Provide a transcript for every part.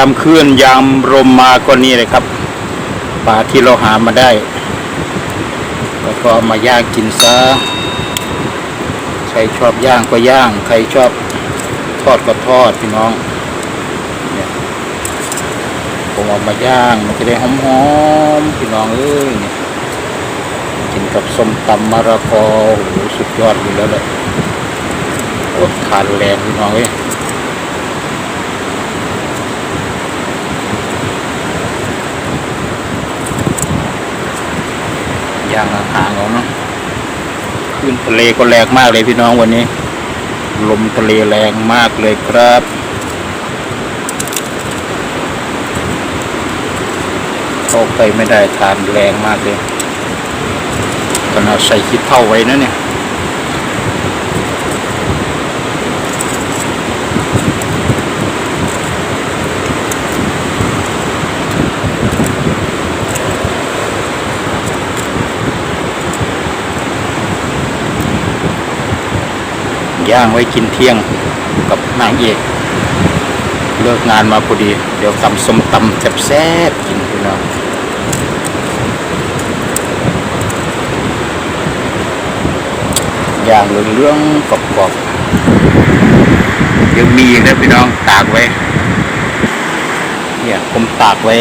ามคลื่อนยามลมมาก็นี่เลยครับปลาที่เราหามาได้ก็ก็เอมาย่างกินซะใครชอบย่างก็ย่าง ใครชอบทอดก็ทอดพี่น้องเนี่ยผมเอามาย่างมันจะได้หอมๆพี่น้องเอ้ยเนี่ยกินกับส้มตำมะระกอโหสุดยอดอยู่แล้วแหละโอ้ทานแรงพี่น้องเอ้ยางหางๆเอาเนาะขึ้นทะเลก็แรงมากเลยพี่น้องวันนี้ ลมทะเลแรงมากเลยครับเข้าไปไม่ได้ทานแรงมากเลยขนาดใส่คิดเท่าไว้นะเนี่ย ย่างไว้กินเที่ยงกับนางเอกเลิกงานมาพอดี เดี๋ยวตำส้มตำแซ่บๆกินพี่น้องย่างเหลืองๆกรอบๆยังมีอีกนะพี่น้องตากไว้ เนี่ยผมตากไว้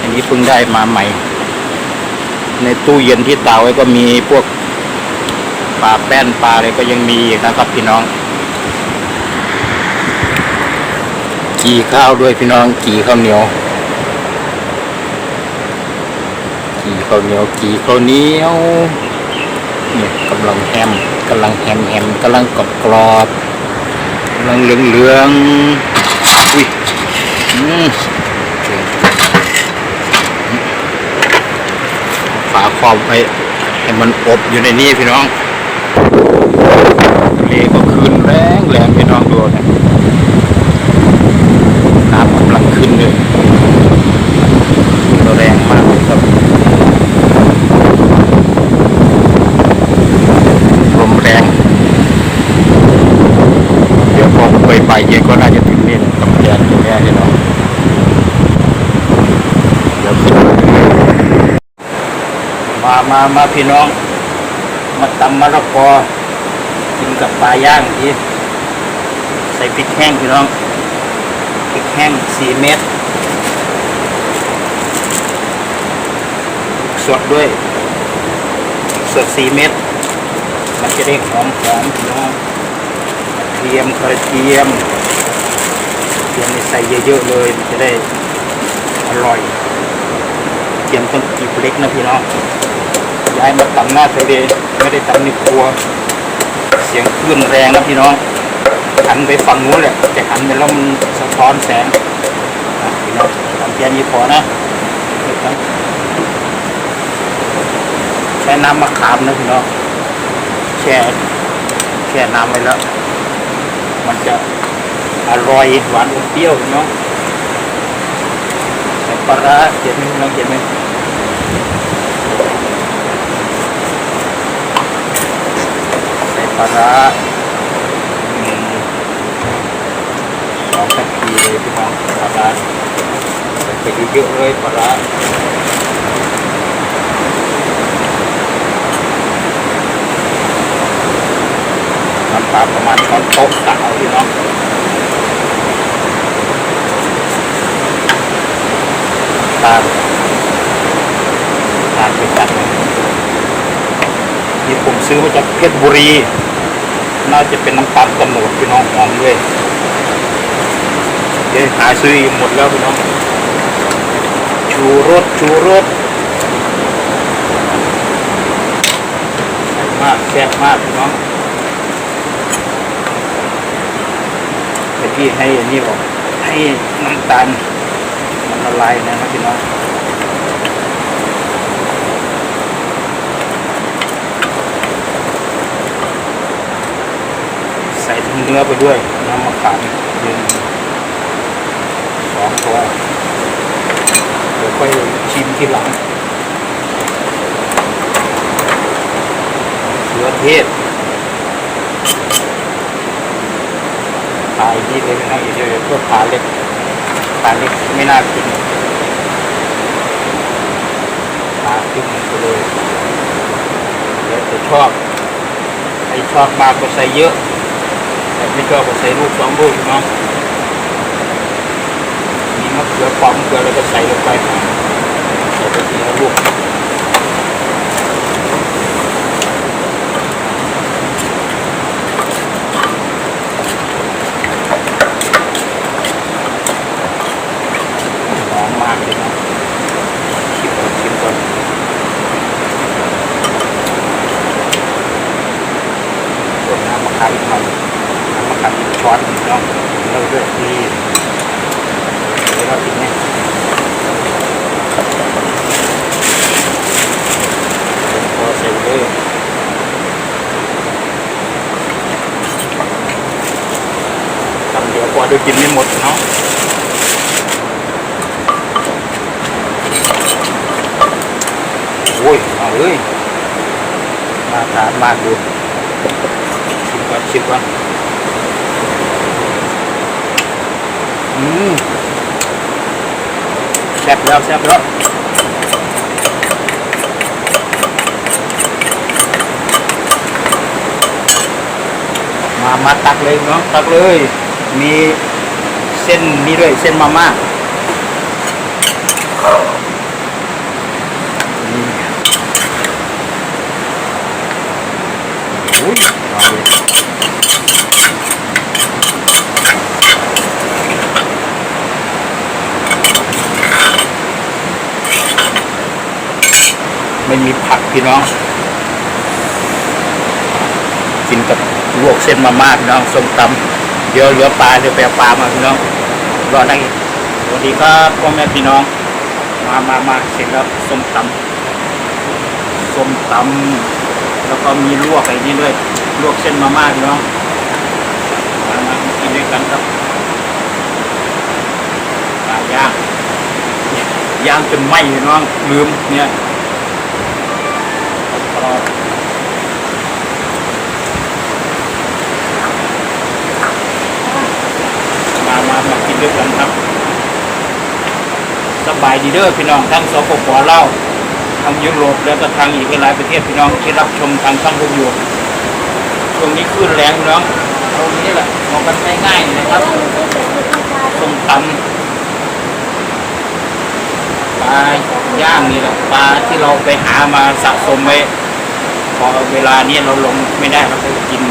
อันนี้เพิ่งได้มาใหม่ ในตู้เย็นที่ตากไว้ก็มีพวก ปลาแป้นปลาอะไรก็ยังมีอีกนะครับพี่น้อง กี่ข้าวด้วยพี่น้องกี่ข้าวเหนียว กี่ข้าวเหนียวกี่ข้าวเหนียวเนี่ยกำลังแฮมกำลังแฮมแฮมกำลังกรอบกรอบกำลังเหลืองเหลืองๆอุ้ยอืมฝาครอบไว้ให้มันอบอยู่ในนี้พี่น้อง ทะเลก็ขึ้นแรงแรงพี่น้องดูนะน้ำกำลังขึ้นเลยแรงมากครับลมแรง เดี๋ยวพอไปไปเย็นก็น่าจะถึงนี่แหละกำแพงตรงนี้พี่น้องเดี๋ยวมามามาพี่น้อง มาตำมะละกอกินกับปลาย่างที่ใส่พริกแห้งพี่น้องพริกแห้งสี่เม็ดสดด้วยสดสี่เม็ดมันจะได้หอมหอมพี่น้องกระเทียมกระเทียมกระเทียมใส่เยอะๆเลยมันจะได้อร่อยกระเทียมต้องกีบเล็กนะพี่น้อง ย้ายมาตำหน้าทะเลไม่ได้ตำในครัว เสียงคลื่นแรงนะพี่น้องหันไปฝั่งนู้นแหละแต่หันไปแล้วมันสะท้อนแสงอะพี่น้องทำแค่นี้พอนะใช้น้ำมะขามนะพี่น้องแช่แช่น้ำไว้แล้ว มันจะอร่อยหวานอมเปรี้ยวพี่น้องส่ปลาร้าเห็นไหมพี่น้องเห็นไหมใส่ ปลาร้าสองตะกีเลยพี่น้องปลาร้าไปเยอะๆเลยปลาร้าน้ำปลาประมาณช้อนโต๊ะตักเอาพี่น้องตาตาลไปจัดเลยนี่ผมซื้อมาจากเพชรบุรี น่าจะเป็นน้ำตาลตะโนดพี่น้องหอมด้วยเดี๋ยวหาซื้อหมดแล้วพี่น้อง ชูรสชูรสมากแซ่บมากพี่น้องแต่พี่ให้อันนี้บอกให้น้ำตาลมันละลายนะครับพี่น้อง ใส่ทั้ง เนื้อไปด้วยน้ำมะขามหนึ่งสองตัวเดี๋ยวค่อยชิมทีหลังเขือเทศขายที่เลยนะอีกเดียวพื่อขาเล็กปลาเล็กไม่น่ากินปลาขึ้นไปเลยเดี๋ยวจะชอบใครชอบมากก็ใส่เยอะ แต่ไม่ชอบก็ใส่ลูกสองลูกเนาะมีมะเขือป้อมเกลือแล้วก็ใส่ลงไปใส่ไปทีละลูกหอมมากเลย นะชิมก่อนชิมก่อนส่วนาะเนาะแล้วด้วยนี่เดี๋ยวเราทิ้งเนี่ยพอใส่เลยทำเดี๋ยวกว่าเดี๋ยวกินไม่หมดเนาะโอ้ยเอาเลยมาทานมาดูชิมก่อนชิมก่อนอืม แซ่บแล้วแซ่บแล้วมามาตักเลยเนาะตักเลย มีเส้นนี้ด้วยเส้นมาม่านี่ อุ้ยเอาเลย ไม่มีผักพี่น้อง กินกับลวกเส้นมาม่าพี่น้องส้มตำเดี๋ยวเหลือปลาเดี๋ยวแปปลามาพี่น้องรอนั่งอีกสวัสดีครับพ่อแม่พี่น้อง มามามาเสร็จแล้วส้มตำส้มตำแล้วก็มีลวกไอ้นี่ด้วยลวกเส้นมาม่าพี่น้องมามามากินด้วยกันครับปลาย่างย่างจนไหม้พี่น้องลืมเนี่ยมา มามากินด้วยกันครับสบายดีเด้อพี่น้องทั้งสปปลาวทางยุโรปแล้วก็ทางอีกหลายประเทศพี่น้องที่รับชมทางช่องพวกอยู่ช่วงนี้คลื่นแรงพี่น้องเอานี้แหละมองกันง่ายๆนะครับส้มตำปลาย่างนี่แหละปลาที่เราไปหามาสะสมไว้พอเวลานี้เราลงไม่ได้เราก็กิน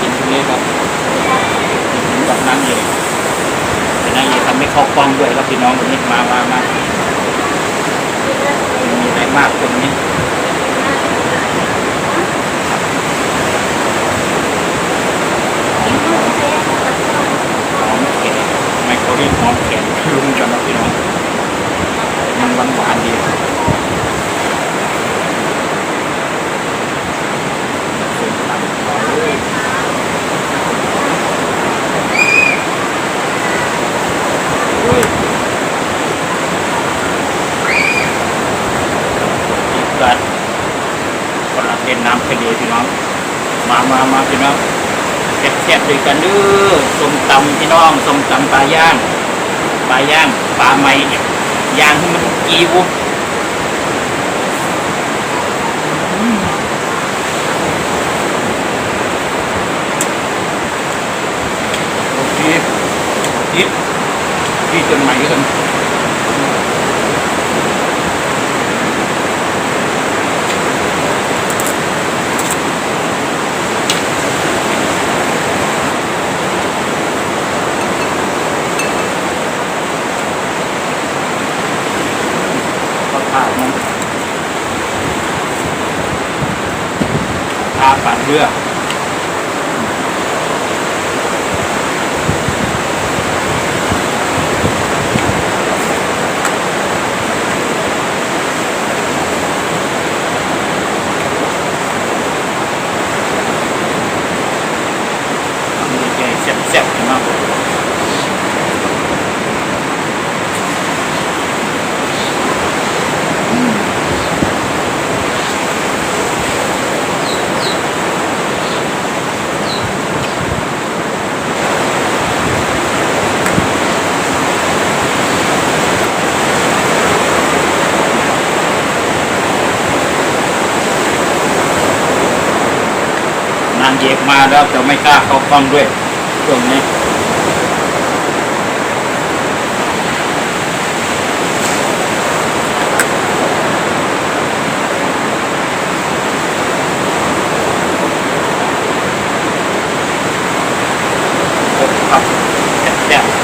กินตรงนี้ครับกินกับน้ำเย็น ไม่เข้ากล้องด้วยครับพี่น้องตรงนี้มามามามีอะไรมากตรงนี้หอมแขกทำไมเขาเรียกหอมแขกลุงจังนะพี่น้องมันหวานหวานๆดีส้มตำต่อเลยโอ้ย อีกกันกำลังเล่นน้ำทะเลพี่น้อง มามามาพี่น้องแซ่บๆด้วย กันเด้อส้มตำพี่น้องส้มตำปลาย่างปลาย่างปลาไหมย่างให้มันกีวุอืมโอเคยิดยิดจนไหมกัน ก็พามันพาปั่นเรือมีแกงแซ่บๆเนาะางเอก มาแล้วจะไม่กล้าเข้ากล้องด้วยช่วงนี้ครับแซ่บ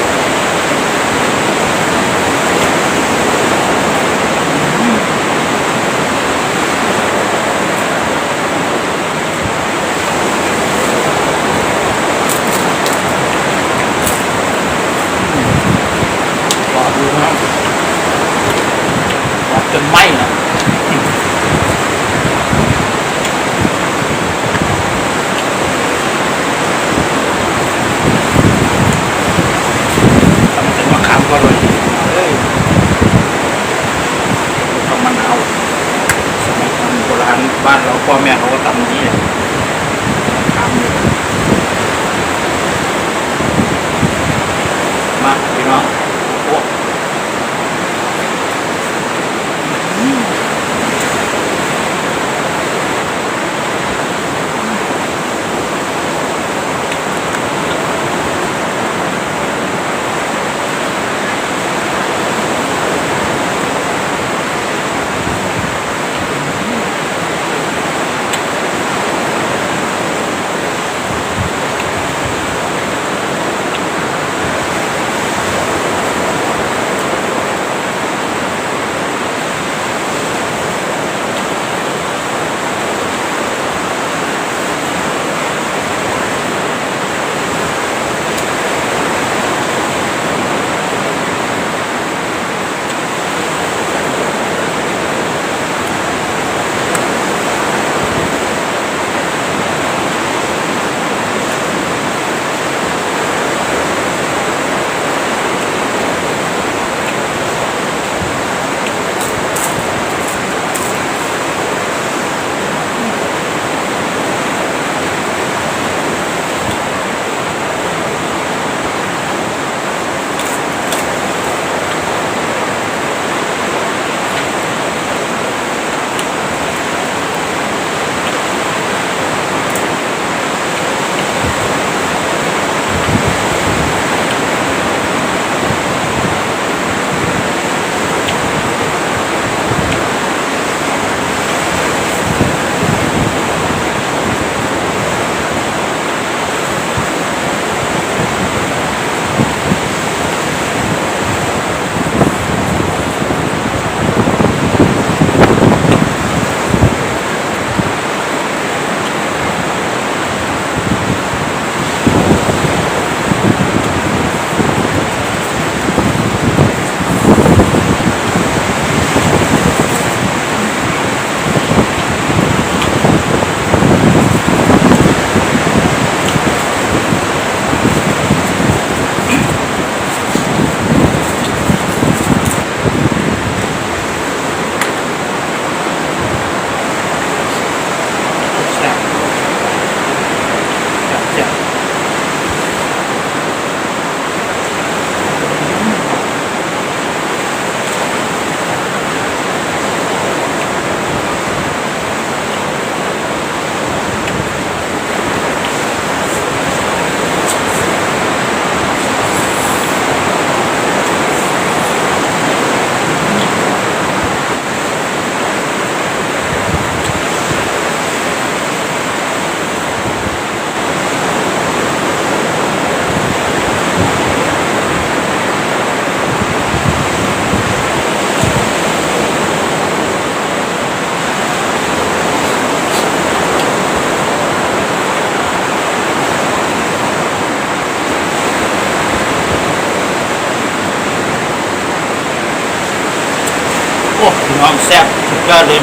ยอดเลย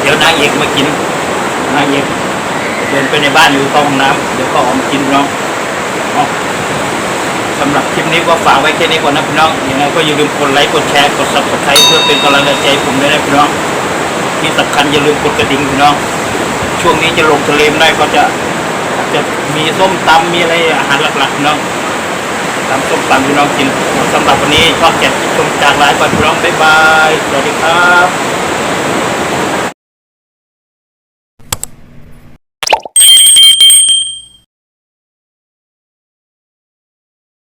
เดี๋ยวนางเอกมากิน นางเอกเดินไปในบ้านอยู่เข้องน้ำเดี๋ยวก็ออกมากินน้องสำหรับคลิปนี้ก็ฝากไว้แค่นี้ก่อนนะพี่น้องยังไงก็อย่าลืมกดไลค์กดแชร์กด subscribe เพื่อเป็นกำลังใจผมด้วยนะพี่น้อง ที่สำคัญอย่าลืมกดกระดิ่งพี่น้อง ช่วงนี้จะลงทะเลไม่ได้ก็จะจะมีส้มตำมีอะไรอาหารหลักๆเน้องตำส้มตำพี่น้องกินสำหรับวันนี้ชอบแกะชมจากไลฟ์ก่อนพี่น้องบ๊ายบายสวัสดีครับ